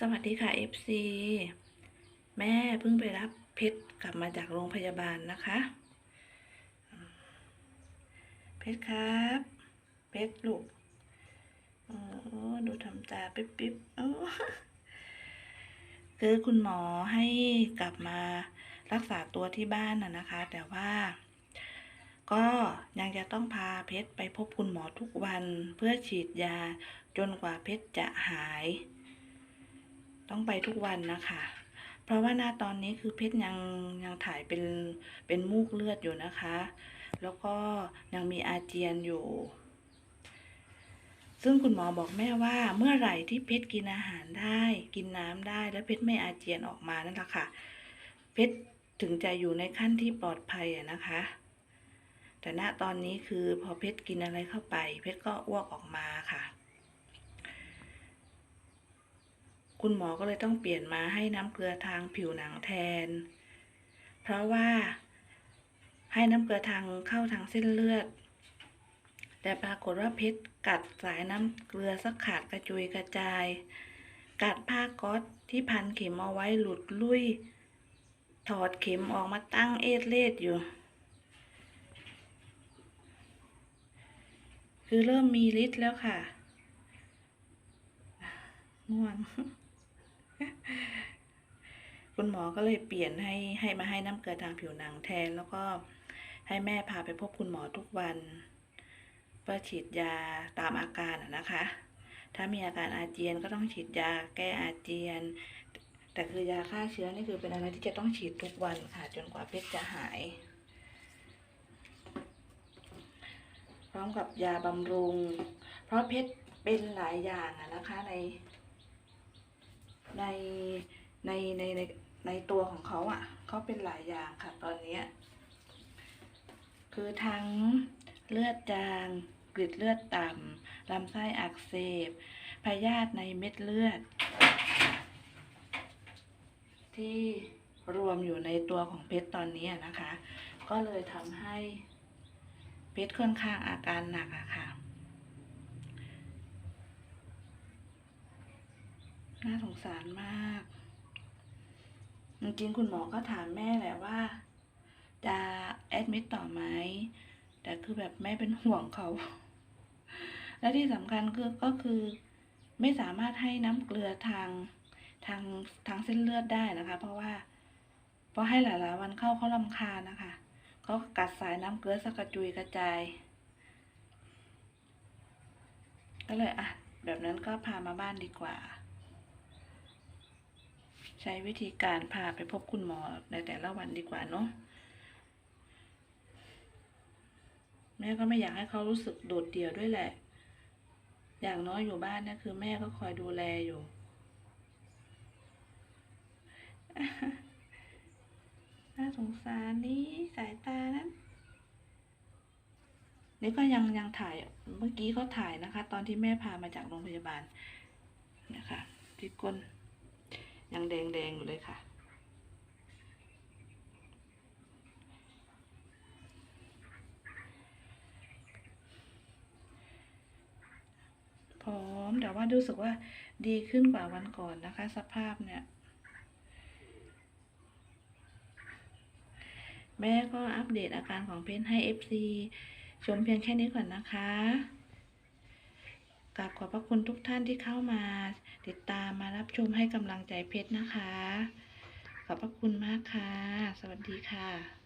สวัสดีค่ะ FC แม่เพิ่งไปรับเพชรกลับมาจากโรงพยาบาลนะคะ เพชรครับ เพชรลูกโอ้ดูทำตาปิ๊บปิ๊บโอ้คือคุณหมอให้กลับมารักษาตัวที่บ้านน่ะนะคะ แต่ว่า ก็ยังจะต้องพาเพชรไปพบคุณหมอทุกวันเพื่อฉีดยาจนกว่าเพชรจะหาย ต้องไปทุกวันนะคะ เพราะว่าหน้าตอนนี้คือเพชรยังยังถ่ายเป็นเป็นมูกเลือดอยู่นะคะ แล้วก็ยังมีอาเจียนอยู่ ซึ่งคุณหมอบอกแม่ว่าเมื่อไหร่ที่เพชรกินอาหารได้ กินน้ำได้ แล้วเพชรไม่อาเจียนออกมานั่นแหละค่ะ เพชรถึงจะอยู่ในขั้นที่ปลอดภัยนะคะ แต่ณตอนนี้คือพอเพชรกินอะไรเข้าไป เพชรก็อ้วกออกมาค่ะ คุณหมอก็เลยต้องเปลี่ยนมาให้น้ำเกลือทางผิวหนังแทน เพราะว่าให้น้ำเกลือทางเข้าทางเส้นเลือด แต่ปรากฏว่าพชรกัดสายน้ำเกลือสักขาดกระจุยกระจาย กัดผ้าก๊อตที่พันเข็มเอาไว้หลุดลุยถอดเข็มออกมาตั้งเอดเลดอยู่ คือเริ่มมีฤทธิ์แล้วค่ะ ง่วง คุณหมอก็เลยเปลี่ยนให้ให้มาให้น้ำเกลือทางผิวหนังแทน แล้วก็ให้แม่พาไปพบคุณหมอทุกวัน เพื่อฉีดยาตามอาการนะคะ ถ้ามีอาการอาเจียนก็ต้องฉีดยาแก้อาเจียน แต่คือยาฆ่าเชื้อนี่คือเป็นอะไรที่จะต้องฉีดทุกวันค่ะ จนกว่าเพชรจะหาย พร้อมกับยาบำรุง เพราะเพชรเป็นหลายอย่างอะนะคะใน ในในในในในตัวของเขาอะ่ะเขาเป็นหลายอย่างค่ะตอนนี้คือทั้งเลือดจางกริดเลือดต่ำลำไส้อักเสบพยาธิในเม็ดเลือด ที่รวมอยู่ในตัวของเพชรตอนนี้นะคะ ก็เลยทำให้เพชรค่อนข้างอาการหนักอะค่ะ น่าสงสารมาก จริงๆคุณหมอก็ถามแม่แหละว่า จะแอดมิดต่อไหม แต่คือแบบแม่เป็นห่วงเขา และที่สำคัญคือก็คือไม่สามารถให้น้ำเกลือทางทางทางเส้นเลือดได้นะคะ เพราะว่าเพราะให้หลายๆวันเข้าเขาลำคานะคะเขากัดสายน้ำเกลือสักระจุยกระจายก็เลยอะ แบบนั้นก็พามาบ้านดีกว่า ช้วิธีการพาไปพบคุณหมอในแต่ละวันดีกว่าเนาะแม่ก็ไม่อยากให้เขารู้สึกโดดเดี่ยวด้วยแหละ อย่างน้อยอยู่บ้านนี่คือแม่ก็คอยดูแลอยู่ น่าสงสารนี่สายตานั้น นี่ก็ยังยังถ่ายเมื่อกี้เขาถ่ายนะคะ ตอนที่แม่พามาจากโรงพยาบาลนะคะที่ก้น ยังแดงๆอยู่เลยค่ะ พร้อมแต่ว่ารู้สึกว่าดีขึ้นกว่าวันก่อนนะคะ สภาพเนี่ย แม่ก็อัปเดตอาการของเพนให้ FC ชมเพียงแค่นี้ก่อนนะคะ กราบขอบพระคุณทุกท่านที่เข้ามา ติดตามมารับชมให้กำลังใจเพชรนะคะ ขอบพระคุณมากค่ะ สวัสดีค่ะ